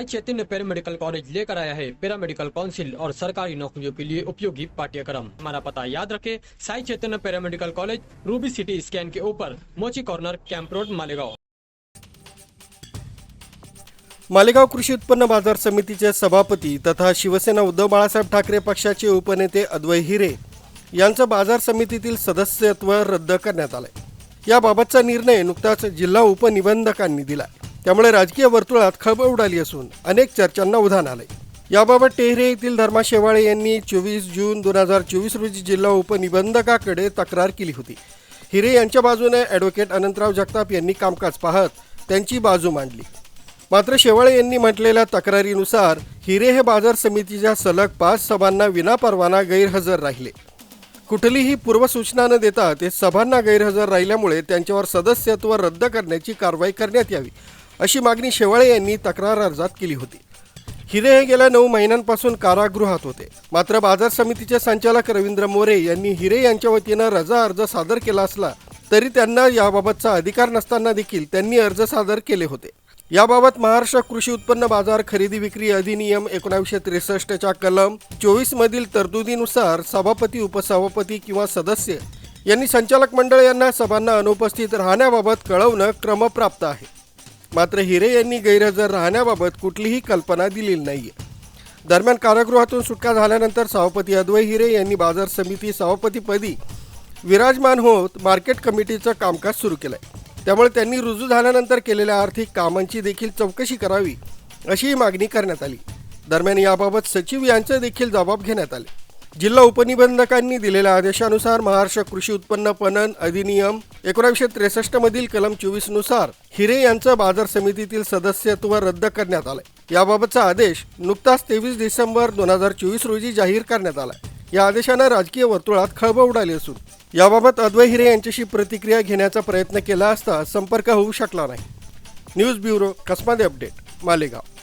Sai Chaitanya paramedical college लेकर आया है। पैरामेडिकल काउंसिल और सरकारी नौकरियों के लिए उपयोगी पाठ्यक्रम। हमारा पता याद रखे Sai Chaitanya paramedical college Ruby City scan के ऊपर Mochi corner camp road Malegaon. Malegaon कृषी उत्पन्न बाजार समितीचे सभापती तथा शिवसेना उद्धव बाळासाहेब ठाकरे पक्षाचे उपनेते अद्वय हिरे यांचं बाजार समितीतील सदस्यत्व रद्द करण्यात आलंय. याबाबतचा निर्णय नुकताच जिल्हा उपनिबंधकांनी दिला त्यामुळे राजकीय वर्तुळात खळबळ उडाली असून अनेक चर्चांना उधाण आले याबाबत टेहरे येथील धर्मा शेवाळे यांनी चोवीस जून दोन हजार चोवीस रोजी जिल्हा उपनिबंधकाकडे तक्रार केली होती. हिरे यांच्या बाजूने ॲडव्होकेट अनंतराव जगताप यांनी कामकाज पाहत त्यांची बाजू मांडली. मात्र शेवाळे यांनी म्हटलेल्या तक्रारीनुसार हिरे हे बाजार समितीच्या सलग पाच सभांना विनापरवाना गैरहजर राहिले. कुठलीही पूर्वसूचना न देता ते सभांना गैरहजर राहिल्यामुळे त्यांच्यावर सदस्यत्व रद्द करण्याची कारवाई करण्यात यावी अशी मागणी शेवाळे यांनी तक्रार अर्जात केली होती. हिरे हे गेल्या नऊ महिन्यांपासून कारागृहात होते. मात्र बाजार समितीचे संचालक रवींद्र मोरे यांनी हिरे यांच्या वतीनं रजा अर्ज सादर केला असला तरी त्यांना याबाबतचा अधिकार नसताना देखील त्यांनी अर्ज सादर केले होते. याबाबत महाराष्ट्र कृषी उत्पन्न बाजार खरेदी विक्री अधिनियम एकोणावीसशे त्रेसष्टच्या कलम चोवीस मधील तरतुदीनुसार सभापती उपसभापती किंवा सदस्य यांनी संचालक मंडळ यांना सभांना अनुपस्थित राहण्याबाबत कळवणं क्रमप्राप्त आहे. मात्र हिरे यांनी गैरहजर राहण्याबाबत कुठलीही कल्पना दिलेली नाही दरम्यान कारागृहातून सुटका झाल्यानंतर सभापती अद्वै हिरे यांनी बाजार समिती सभापतीपदी विराजमान होत मार्केट कमिटीचं कामकाज सुरू केलंय. त्यामुळे त्यांनी रुजू झाल्यानंतर केलेल्या आर्थिक कामांची देखील चौकशी करावी अशीही मागणी करण्यात आली. दरम्यान याबाबत सचिव यांचे देखील जबाब घेण्यात आले. जिल्हा उपनिबंधकांनी दिलेल्या आदेशानुसार महाराष्ट्र कृषी उत्पन्न पणन अधिनियम एकोणीसशे त्रेसष्ट मधील कलम चोवीसनुसार हिरे यांचं बाजार समितीतील सदस्यत्व रद्द करण्यात आलंय. याबाबतचा आदेश नुकताच तेवीस डिसेंबर दोन हजार चोवीस रोजी जाहीर करण्यात आलाय. या आदेशानं राजकीय वर्तुळात खळबळ उडाली असून याबाबत अद्वै हिरे यांच्याशी प्रतिक्रिया घेण्याचा प्रयत्न केला असता संपर्क होऊ शकला नाही. News bureau Kasmade update Malegaon.